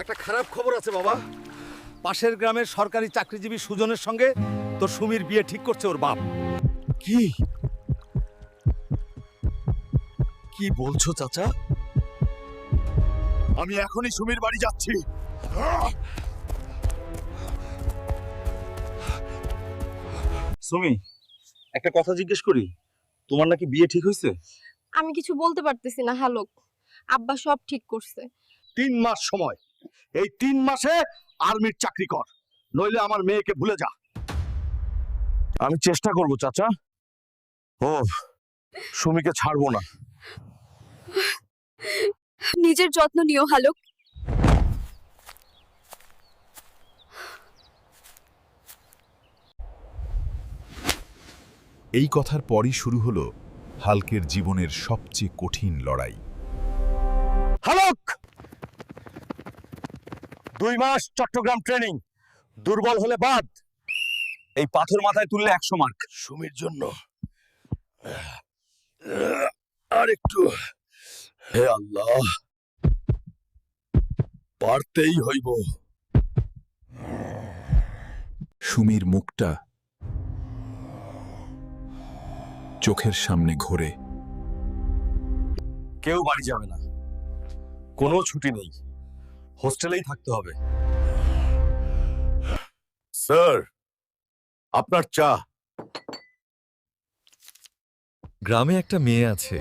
একটা খারাপ খবর আছে বাবা। পাশের গ্রামের সরকারি চাকরিজীবী সুজনের সঙ্গে তোর সুমির বিয়ে ঠিক করছে ওর বাপ। কি? কি বলছো চাচা? আমি এখনই সুমির বাড়ি যাচ্ছি। সুমি একটা কথা জিজ্ঞেস করি। তোমার নাকি বিয়ে ঠিক হয়েছে আমি কিছু বলতে পারতেছি না হ্যালো আব্বা সব ঠিক করছে। তিন মাস সময়। এই তিন মাসে আর্মির চাকরি কর নইলে আমার মেয়েকে ভুলে যা। আমি চেষ্টা করব চাচা। ও সুমিকে ছাড়বো না। নিজের যত্ন নিও হালক। এই কথার পরই শুরু হলো হালকের জীবনের সবচেয়ে কঠিন লড়াই। হালক! দুই মাস চট্টগ্রাম ট্রেনিং দুর্বল হলে বাদ। এই পাথর মাথায় তুললে একশো মার্ক সুমির জন্য। আর একটু। হে আল্লাহ। পারতেই হইব। সুমির মুখটা চোখের সামনে ঘোরে। কেউ বাড়ি যাবে না। কোনো ছুটি নেই। হোস্টেলেই থাকতে হবে। স্যার আপনার চা। গ্রামে একটা মেয়ে আছে।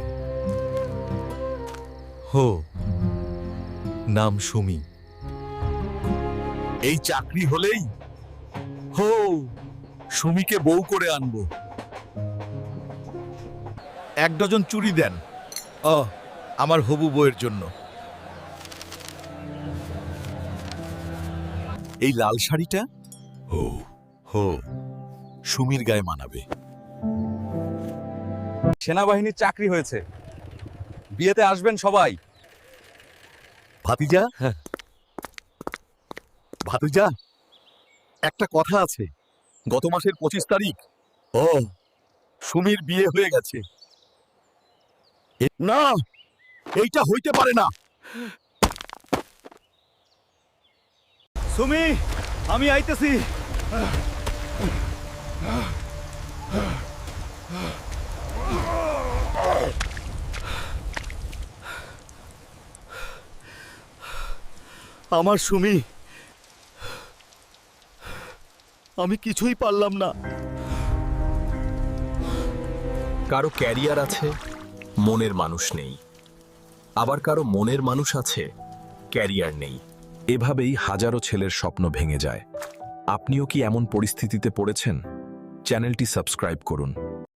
হো নাম সুমি। এই চাকরি হলেই হো সুমিকে বউ করে আনব। এক ডজন চুরি দেন। ও আমার হবু বইয়ের জন্য। এই লাল শাড়িটা? হো হো। সুমির গায়ে মানাবে। সেনাবাহিনীর চাকরি হয়েছে। বিয়েতে আসবেন সবাই। ভাতিজা? ভাতিজা একটা কথা আছে। গত মাসের পঁচিশ তারিখ। ও। সুমির বিয়ে হয়ে গেছে। না এইটা হইতে পারে না। সুমি, আমি আইতেছি। আমার সুমি, আমি কিছুই পারলাম না। কারও ক্যারিয়ার আছে, মনের মানুষ নেই। আবার কারও মনের মানুষ আছে, ক্যারিয়ার নেই। এভাবেই হাজারো ছেলের স্বপ্ন ভেঙে যায়। আপনিও কি এমন পরিস্থিতিতে পড়েছেন? চ্যানেলটি সাবস্ক্রাইব করুন।